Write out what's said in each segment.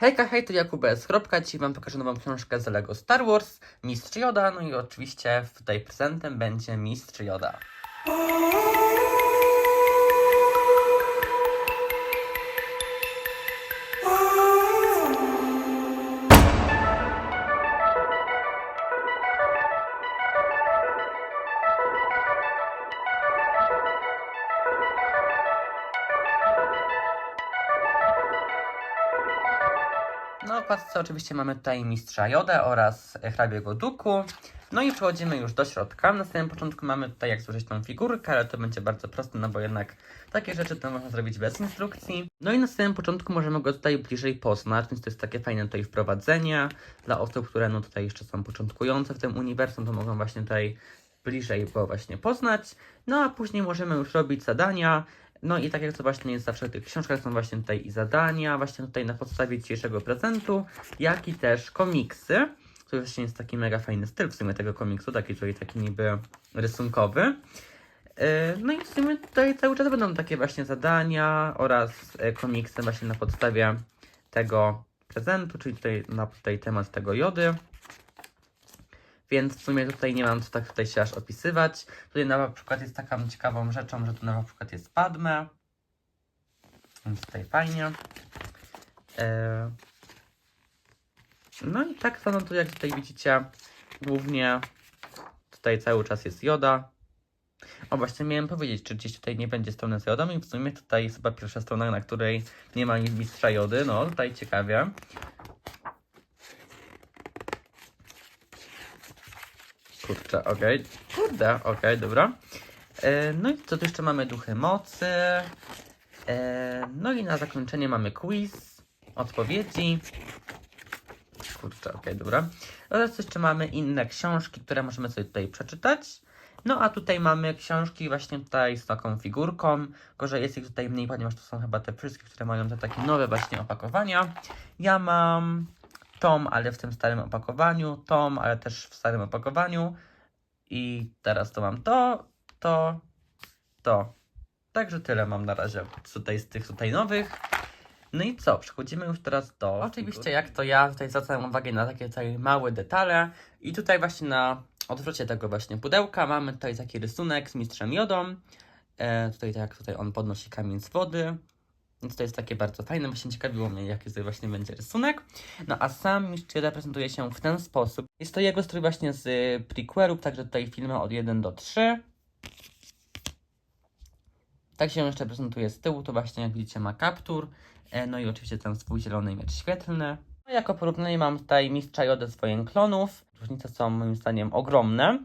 Hejka, hej, to Jakub S. Kropka. Dzisiaj Wam pokażę nową książkę z Lego Star Wars, Mistrz Joda, no i oczywiście tutaj prezentem będzie Mistrz Joda. No, w paczce oczywiście mamy tutaj Mistrza Jodę oraz hrabiego Duku. No i przechodzimy już do środka. Na samym początku mamy tutaj jak złożyć tą figurkę, ale to będzie bardzo proste, no bo jednak takie rzeczy to można zrobić bez instrukcji. No i na samym początku możemy go tutaj bliżej poznać, więc to jest takie fajne tutaj wprowadzenie dla osób, które no tutaj jeszcze są początkujące w tym uniwersum, to mogą właśnie tutaj bliżej go właśnie poznać. No a później możemy już robić zadania. No i tak jak to właśnie jest zawsze w tych książkach, są właśnie tutaj i zadania, właśnie tutaj na podstawie dzisiejszego prezentu, jak i też komiksy. To właśnie jest taki mega fajny styl w sumie tego komiksu, taki tutaj taki niby rysunkowy. Yy, No i w sumie tutaj cały czas będą takie właśnie zadania oraz e, komiksy właśnie na podstawie tego prezentu, czyli tutaj na tutaj temat tego jody. Więc w sumie tutaj nie mam co tak tutaj się aż opisywać. Tutaj na przykład jest taką ciekawą rzeczą, że tu na przykład jest Padme. Więc tutaj fajnie. E, No i tak to no tu jak tutaj widzicie, głównie tutaj cały czas jest joda. O właśnie miałem powiedzieć, czy gdzieś tutaj nie będzie strony z jodą i w sumie tutaj jest chyba pierwsza strona, na której nie ma mistrza jody. No tutaj ciekawie. Kurczę, okej. Kurde, okej, dobra. E, no i co tu jeszcze mamy? Duchy mocy. E, no i na zakończenie mamy quiz, odpowiedzi. Kurczę, okej, dobra. Oraz jeszcze mamy inne książki, które możemy sobie tutaj przeczytać. No a tutaj mamy książki właśnie tutaj z taką figurką, tylko że jest ich tutaj mniej, ponieważ to są chyba te wszystkie, które mają te takie nowe właśnie opakowania. Ja mam tom, ale w tym starym opakowaniu, tom, ale też w starym opakowaniu. I teraz to mam to, to, to. Także tyle mam na razie tutaj z tych tutaj nowych. No i co? Przechodzimy już teraz do. Oczywiście, jak to ja tutaj zwracam uwagę na takie tutaj małe detale. I tutaj właśnie na odwrocie tego właśnie pudełka mamy tutaj taki rysunek z mistrzem jodą. E, tutaj tak jak tutaj on podnosi kamień z wody. Więc to jest takie bardzo fajne. Właśnie ciekawiło mnie, jaki tutaj właśnie będzie rysunek. No a sam mistrz joda prezentuje się w ten sposób. Jest to jego strój właśnie z y, prequelów, także tutaj filmy od 1 do 3. Tak się jeszcze prezentuje z tyłu, to właśnie jak widzicie ma kaptur, e, no i oczywiście ten swój zielony miecz świetlny. No, jako porównanie mam tutaj mistrza Jodę wojen klonów. Różnice są moim zdaniem ogromne.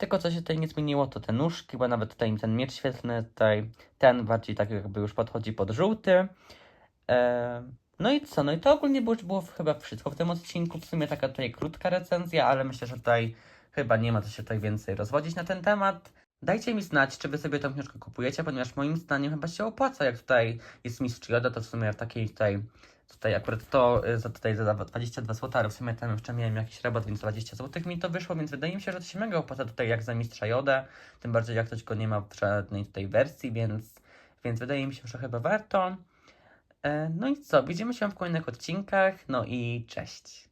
Tylko co się tutaj nie zmieniło to te nóżki, bo nawet tutaj ten miecz świetlny, tutaj ten bardziej tak jakby już podchodzi pod żółty. E, no i co? No i to ogólnie było, było chyba wszystko w tym odcinku. W sumie taka tutaj krótka recenzja, ale myślę, że tutaj chyba nie ma co się tutaj więcej rozwodzić na ten temat. Dajcie mi znać, czy wy sobie tą książkę kupujecie, ponieważ moim zdaniem chyba się opłaca, jak tutaj jest Mistrz Joda, to w sumie w takiej tutaj, tutaj akurat to y, za tutaj za 22 zł, ale w sumie tam jeszcze miałem jakiś rabat, więc 20 zł mi to wyszło, więc wydaje mi się, że to się mega opłaca tutaj jak za Mistrza Jodę, tym bardziej jak ktoś go nie ma w żadnej tutaj wersji, więc, więc wydaje mi się, że chyba warto. E, No i co, widzimy się w kolejnych odcinkach, no i cześć.